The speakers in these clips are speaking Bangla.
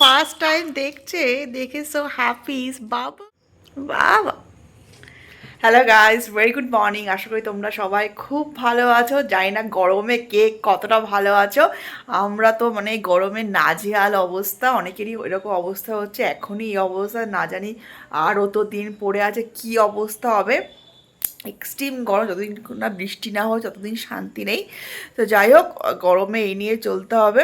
ফার্স্ট টাইম দেখছে, দেখে সো হ্যাপি বাবা বাবা। Hello guys very good morning আশা করি তোমরা সবাই খুব ভালো আছো। জানি না গরমে কে কতটা ভালো আছো। আমরা তো মানে গরমে নাজেহাল অবস্থা, অনেকেরই এরকম অবস্থা হচ্ছে। এখনই এই অবস্থা, না জানি আরও তো দিন পড়ে আছে, কি অবস্থা হবে। এক্সট্রিম গরম, যতদিন না বৃষ্টি না হয়, ততদিন শান্তি নেই। তো যাই হোক, গরমে এই নিয়ে চলতে হবে।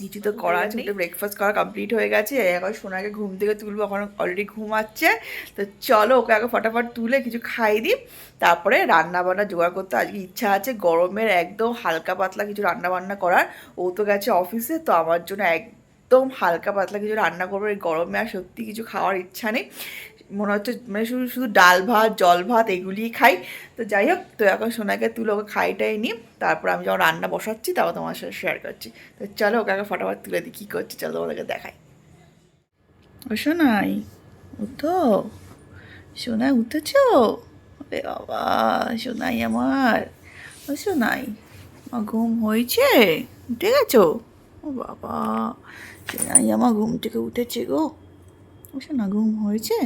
কিছু তো করার নেই। ব্রেকফাস্ট করা কমপ্লিট হয়ে গেছে। এখন সোনাকে ঘুম থেকে তুলবো এখন অলরেডি ঘুমাচ্ছে। তো চলো ওকে আগে ফটাফট তুলে কিছু খাই দিই। তারপরে রান্না বান্না জোগাড় করতে আজকে ইচ্ছা আছে গরমের একদম হালকা পাতলা কিছু রান্না বান্না করার। ও তো গেছে অফিসে তো আমার জন্য একদম হালকা পাতলা কিছু রান্না করব। এই গরমে আর সত্যি কিছু খাওয়ার ইচ্ছা নেই। মনে হচ্ছে মানে শুধু শুধু ডাল ভাত, জল ভাত এগুলিই খাই। তো যাই হোক, তো এখন সোনাকে তুলে, ওকে খাইটাই নিই। তারপর আমি যখন রান্না বসাচ্ছি, তারপর তোমার সাথে শেয়ার করছি। তো চলো, ওকে আগে ফটাফট তুলে দিই, কী করছি, চলো তোমাদেরকে দেখাই। ও সোনাই, উঠো। সোনাই, উঠেছ? এ বাবা, সোনাই আমার। ও সোনাই, আমার ঘুম হয়েছে? উঠে গেছো? ও বাবা, সোনাই আমার ঘুম থেকে উঠেছে গো। ও সোনা, ঘুম হয়েছে?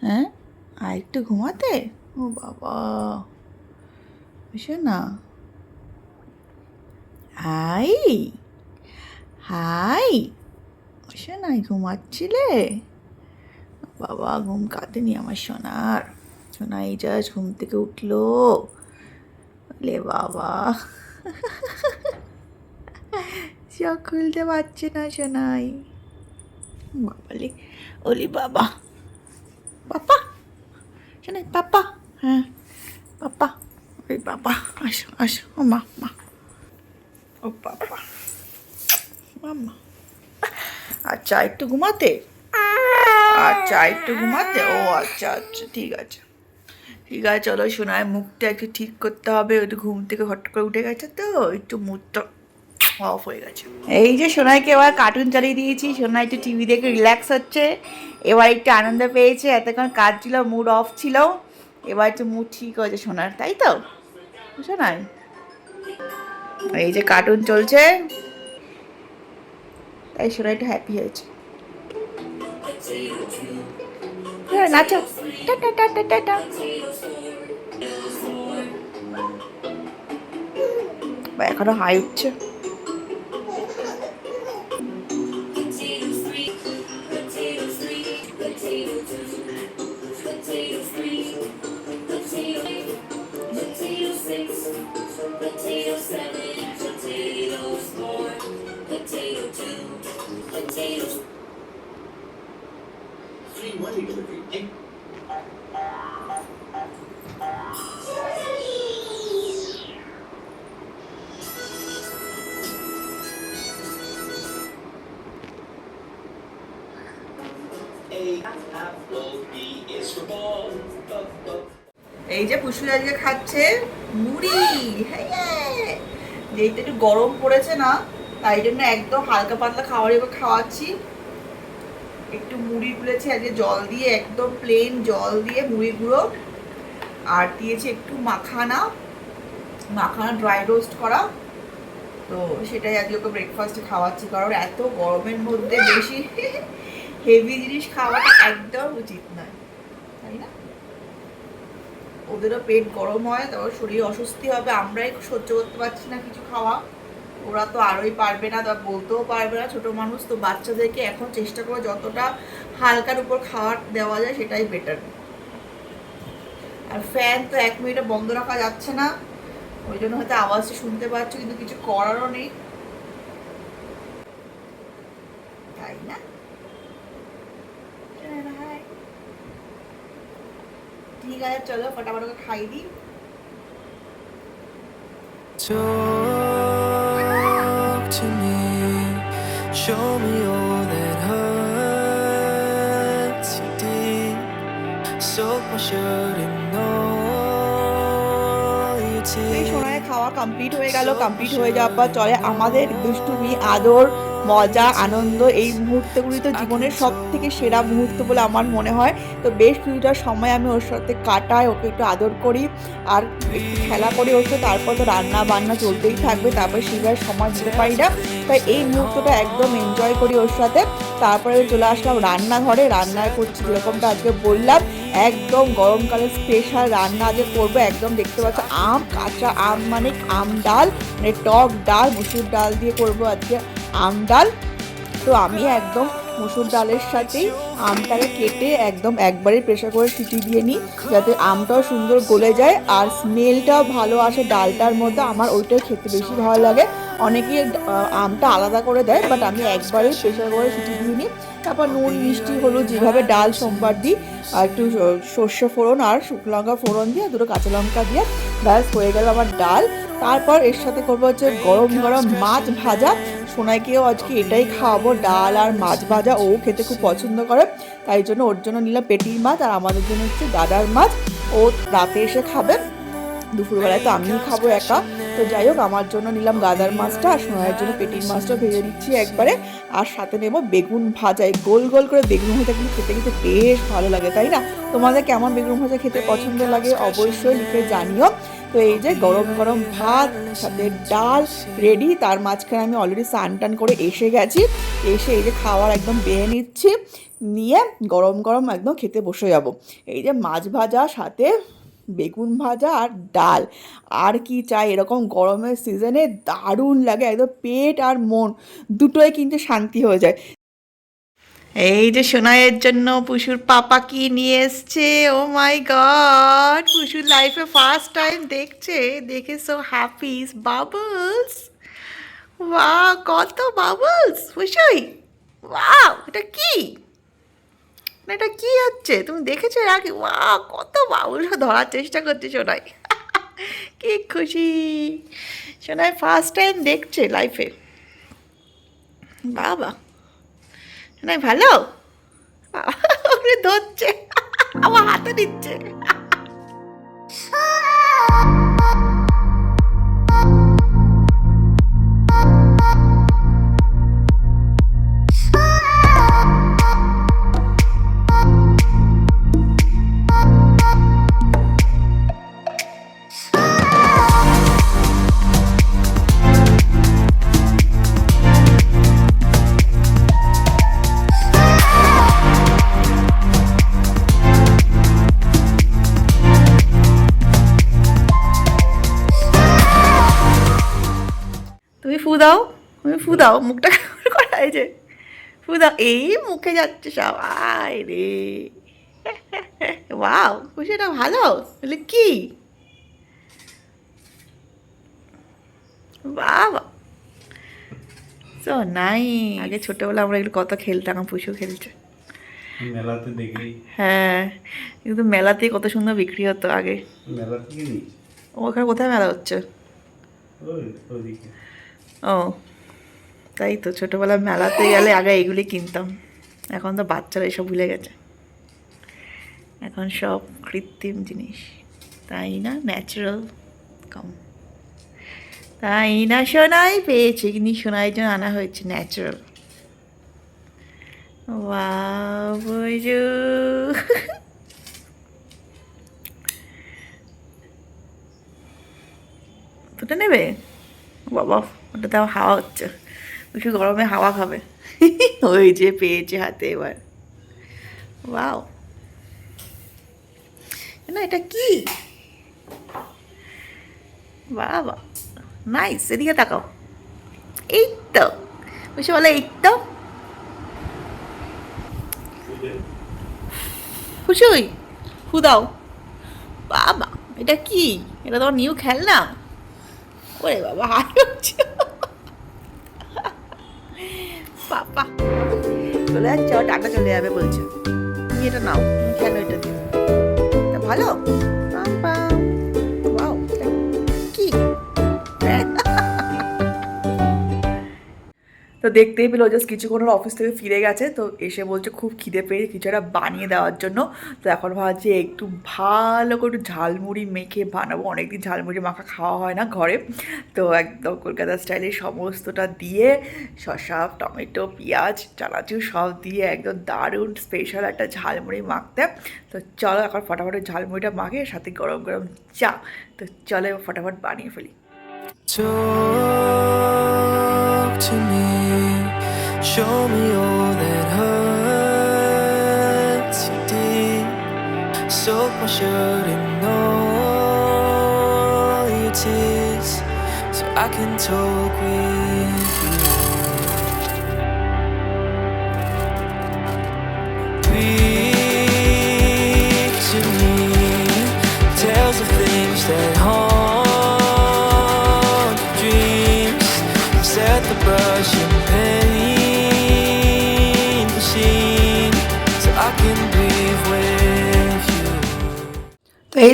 হ্যাঁ? আর একটু ঘুমাতে? ও বাবা। বুঝছ না। হাই। হাই। বুঝছ না ঘুমাচ্ছিলে? বাবা, ঘুম কাটেনি আমার সোনার। সোনা, এই জাস্ট ঘুম থেকে উঠল। লে বাবা। চোখ খুলতে পারছে না সোনাই। বাবালে ওলি বাবা। পাপা শোনাই পাপা হ্যাঁ পাপা ওই বাবা আসো আসো ও মা মা ও পাপা মাম্মা আচ্ছা একটু ঘুমাতে? আচ্ছা একটু ঘুমাতে? ও আচ্ছা আচ্ছা ঠিক আছে। ঠিক আছে, চলো শোনায় মুখটা একটু ঠিক করতে হবে। একটু ঘুম থেকে হট করে উঠে গেছে তো, একটু মুখটা অফ হয়ে গেছে। এই যে সোনাইকে এবার কার্টুন চালিয়ে দিয়েছি সোনাই একটু টিভি দেখে রিল্যাক্স হচ্ছে। এবার একটু আনন্দ পেয়েছে এতক্ষণ কাজ ছিল মুড অফ ছিল। এবার একটু মুড ঠিক হয়েছে সোনার তাই তো? সোনাই? এই যে কার্টুন চলছে। তাই সোনা একটু হ্যাপি হয়েছে। হ্যাঁ, এখনও হাই উঠছে। Money bup. এই যে পুষ্পি আজকে খাচ্ছে মুড়ি হ্যাঁ যেহেতু একটু গরম পড়েছে না, তাই জন্য একদম হালকা পাতলা খাবার এবার খাওয়াচ্ছি। একটু মুড়ি গুলেছি, আজকে জল দিয়ে, একদম প্লেন জল দিয়ে মুড়ি গুঁড়ো। আর দিয়েছি একটু মাখানা মাখানা ড্রাই রোস্ট করা। তো সেটাই আজকে ওকে ব্রেকফাস্টে খাওয়াচ্ছি, কারণ এত গরমের মধ্যে বেশি হেভি জিনিস খাওয়াটা একদম উচিত নয়, তাই না? ওদেরও পেট গরম হয়, তারপর শরীর অস্বস্তি হবে, আমরাই সহ্য করতে পারছি না কিছু খাওয়া। ওরা তো আরোই পারবে না তা বলতেও পারবে না। ছোটো মানুষ তো বাচ্চাদেরকে এখন চেষ্টা করো যতটা হালকার উপর খাবার দেওয়া যায় সেটাই বেটার আর ফ্যান তো এক মিনিটে বন্ধ রাখা যাচ্ছে না। ওই জন্য হয়তো আওয়াজটা শুনতে পাচ্ছ, কিন্তু কিছু করারও নেই। তাই না? ঠিক আছে, চলো, ফটাফট খাই দিই। To me, show me all that hurts you did. Soak my shirt in all your এই tears. সময় খাওয়া কমপ্লিট হয়ে গেল কমপ্লিট হয়ে যাওয়ার পর চলে আমাদের দুষ্টুমি আদর মজা, আনন্দ, এই মুহূর্তগুলি তো জীবনের সব থেকে সেরা মুহূর্ত বলে আমার মনে হয়। তো বেশ কিছুটা সময় আমি ওর সাথে কাটাই, ওকে একটু আদর করি আর একটু খেলা করি ওর সাথে তারপর তো রান্না বান্না চলতেই থাকবে, তারপর সেভাবে সময় দিতে পারি না। তাই এই মুহূর্তটা একদম এনজয় করি ওর সাথে। তারপরে চলে আসলাম রান্নাঘরে। রান্না করছি যেরকমটা আজকে বললাম। একদম গরমকালে স্পেশাল রান্না আজকে করব। একদম দেখতে পাচ্ছ, আম, কাঁচা আম মানে আম ডাল মানে টক ডাল, মুসুর ডাল দিয়ে করব আজকে। আম ডাল। তো আমি একদম মুসুর ডালের সাথেই আমটাকে কেটে একদম একবারে প্রেশার করে সিটি দিয়ে নিই, যাতে আমটাও সুন্দর গলে যায় আর স্মেলটাও ভালো আসে ডালটার মধ্যে। আমার ওইটাই খেতে বেশি ভালো লাগে। অনেকেই আমটা আলাদা করে দেয় বাট আমি একবারেই প্রেশার করে সিটি দিয়ে নিই। তারপর নুন, মিষ্টি, হলুদ যেভাবে ডাল, সোমবার দিই, আর একটু সর্ষে ফোড়ন আর শুকনো লঙ্কা ফোড়ন দিয়ে, দুটো কাঁচা লঙ্কা দিয়ে ব্যাস হয়ে গেল আমার ডাল। তারপর এর সাথে করব হচ্ছে গরম গরম মাছ ভাজা। সোনাইকেও আজকে এটাই খাওয়াবো, ডাল আর মাছ ভাজা। ও খেতে খুব পছন্দ করে, তাই জন্য ওর জন্য নিলাম পেটির মাছ আর আমাদের জন্য হচ্ছে দাদার মাছ। ও রাতে এসে খাবে, দুপুরবেলায় তো আমিই খাব একা। তো যাই হোক, আমার জন্য নিলাম গাদার মাছটা আর সোনাইয়ের জন্য পেটির মাছটা ভেজে নিচ্ছি একবারে। আর সাথে নেব বেগুন ভাজা গোল গোল করে বেগুন ভাজা কিন্তু খেতে খেতে বেশ ভালো লাগে, তাই না? তোমাদের কেমন বেগুন ভাজা খেতে পছন্দ লাগে অবশ্যই লিখে জানিও। তো এই যে গরম গরম ভাত, সাথে ডাল রেডি তার মাঝখানে আমি অলরেডি স্নান টান করে এসে গেছি। এসে এই যে খাওয়ার একদম বেয়ে নিচ্ছি। নিয়ে গরম গরম একদম খেতে বসে যাব। এই যে মাছ ভাজা, সাথে বেগুন ভাজা আর ডাল। আর কি চাই? এরকম গরমের সিজনে দারুণ লাগে, একদম পেট আর মন, দুটোই কিন্তু শান্তি হয়ে যায়। এই যে সোনাইয়ের জন্য পুষুর পাপা কি নিয়ে এসছে? ও মাই গড পুষুর লাইফে ফার্স্ট টাইম দেখছে। দেখে সো হ্যাপি বাবলস ওয়া কত বাবলস পুষুই। ওয়াও এটা কি? এটা কি হচ্ছে? তুমি দেখেছ আগে? ওয়া কত বাবুল ধরার চেষ্টা করছে সোনাই। কি খুশি। সোনাই ফার্স্ট টাইম দেখছে লাইফে বাবা। সোনাই ভালো? ধরছে। আমার হাতে দিচ্ছে। দাও মুখটা করা হয়েছে ফু দাও এই মুখে যাচ্ছে সব আয় রে। ওয়াও খুশি এটা ভালো? বলে কি? বাবা। সো নাই আগে ছোটবেলা আমরা একটু কত খেলতাম পুষু খেলছে। মেলাতে দেখেই হ্যাঁ কিন্তু মেলাতে কত সুন্দর বিক্রি হতো আগে। মেলা থেকে নিয়েছি। ওখানে কোথায় মেলা হচ্ছে? ও তাই তো ছোটোবেলায় মেলাতে গেলে আগে এগুলি কিনতাম। এখন তো বাচ্চারা এসব ভুলে গেছে। এখন সব কৃত্রিম জিনিস। তাই না? ন্যাচারাল কম তাই না, সোনাই পেয়েছে। কিন্তু সোনাই জন্য আনা হয়েছে ন্যাচারাল বুঝু। দুটো নেবে? বাবা, ওটা তাও হাওয়া হচ্ছে। একটু গরমে হাওয়া খাবে। ওই যে পেয়েছে হাতে এবার। ওয়াও। না, এটা কি? বাবা। নাইস এদিকে তাকাও। এই তো বুঝে বলে এই তো খুশি হুদাও বাবা, এটা কি? এটা তোমার নিউ খেলনা? ওরে বাবা হাই হচ্ছে। বাবা। চলে যাচ্ছে টাকা চলে যাবে বলছে। তুমি এটা নাও কেন এটা দিও? ভালো? তো দেখতেই পেল জাস্ট কিছুক্ষণ ওর অফিস থেকে ফিরে গেছে, তো এসে বলছে খুব খিদে পেয়ে কিছু একটা বানিয়ে দেওয়ার জন্য। তো এখন ভাবছি একটু ভালো করে একটু ঝালমুড়ি মেখে বানাবো। অনেকদিন ঝালমুড়ি মাখা খাওয়া হয় না ঘরে। তো একদম কলকাতা স্টাইলে সমস্তটা দিয়ে শসা, টমেটো, পেঁয়াজ, চানাচুর সব দিয়ে একদম দারুণ স্পেশাল একটা ঝালমুড়ি মাখতে। তো চলো এখন ফটাফট ঝালমুড়িটা মাখে, সাথে গরম গরম চা। তো চলো ফটাফট বানিয়ে ফেলি। Talk to me, show me all that hurts you did. Soak my shirt in all your tears, so I can talk with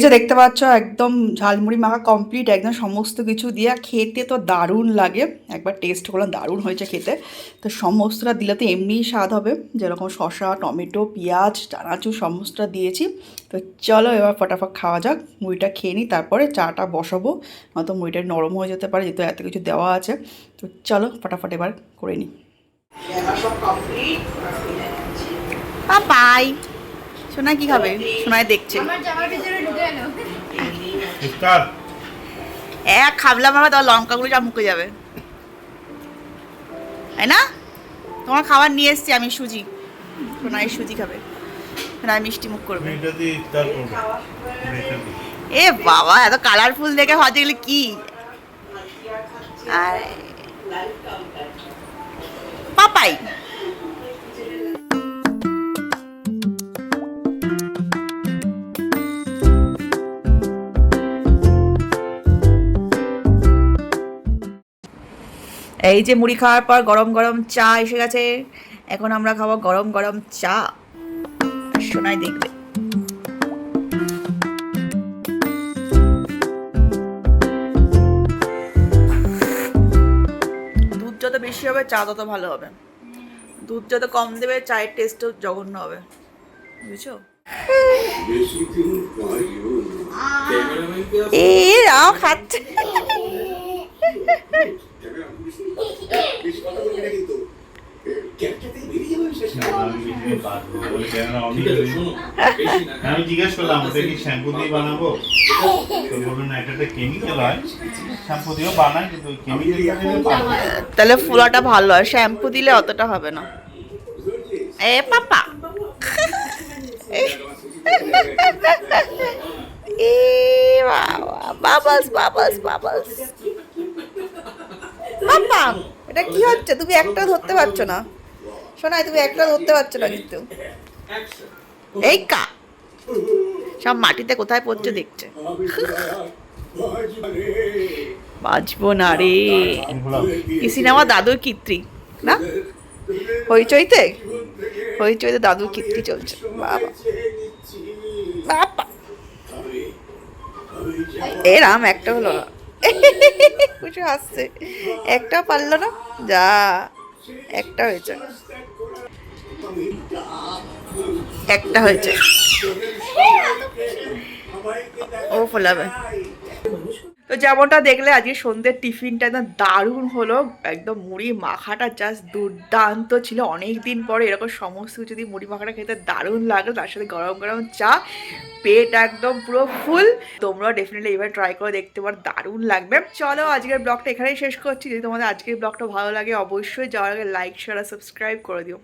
যে দেখতে পাচ্ছ একদম ঝালমুড়ি মাখা কমপ্লিট একদম সমস্ত কিছু দিয়ে। খেতে তো দারুণ লাগে। একবার টেস্ট করলাম দারুণ হয়েছে খেতে। তো সমস্তটা দিলে তো এমনিই স্বাদ হবে। যেরকম শসা টমেটো পেঁয়াজ চানাচুর সমস্তটা দিয়েছি। তো চলো এবার ফটাফট খাওয়া যাক। মুড়িটা খেয়ে নিই তারপরে চাটা বসাবো। নয়তো মুড়িটা নরম হয়ে যেতে পারে যেহেতু এত কিছু দেওয়া আছে। তো চলো ফটাফট এবার করে নিই। বাই সোনাই কি খাবে? সোনাই দেখছে। এক খাবলাম আমার তোমার লঙ্কাগুলো যা মুখে যাবে। তাই না? তোমার খাবার নিয়ে এসছি আমি সুজি। সোনাই সুজি খাবে। সোনাই মিষ্টি মুখ করবে। এ বাবা এত কালারফুল দেখে ভাজে গেলে কি? আর। পাপাই। এই যে মুড়ি খাওয়ার পর গরম গরম চা এসে গেছে। এখন আমরা খাব গরম গরম চা। সোনাই দেখবে। দুধ যত বেশি হবে চা তত ভালো হবে। দুধ যত কম দেবে চায়ের টেস্টও জঘন্য হবে। বুঝছ? এ রাও খাচ্ছে। আমি জিজ্ঞেস করলাম ওটা কি শ্যাম্পু দিয়ে বানাবো? তো বলল না এটা কেমিক্যাল হয়। শ্যাম্পু দিয়েও বানায় কিন্তু কেমিক্যাল দিলে পারব না। তাহলে ফুলাটা ভালো হয় শ্যাম্পু দিলে অতটা হবে না। এ পাপা। এ বাবা বাবাস বাবাস বাবাস। পাপা এটা কি হচ্ছে? তুমি একটা ধরতে পারছ না। শোনাই তুমি একটা ধরতে পারছ না কিন্তু। এই কা। সব মাটিতে কোথায় পড়ছে দেখছে। বাজবো না রে। কি সিনেমা? দাদুর কীর্তি, না? হইচইতে? হইচইতে দাদুর কীর্তি চলছে। বাবা। বাবা এ রাম, একটা হলো না। কিছু হাসছে। একটাও পারল না যা একটা হয়েছে। একটা হয়েছে। ও ফোলাবে। তো যেমনটা দেখলে আজকে সন্ধ্যের টিফিনটা একদম দারুণ হলো, একদম মুড়ি মাখাটা জাস্ট দুর্দান্ত ছিল। অনেক দিন পরে এরকম সমস্ত যদি মুড়ি মাখাটা খেতে দারুণ লাগল, তার সাথে গরম গরম চা, পেট একদম পুরো ফুল। তোমরা ডেফিনেটলি এবার ট্রাই করে দেখতে পারো, দারুণ লাগবে। চলো আজকের ব্লগটা এখানেই শেষ করছি। যদি তোমাদের আজকের ব্লগটা ভালো লাগে অবশ্যই যাওয়ার আগে লাইক শেয়ার আর সাবস্ক্রাইব করে দিও।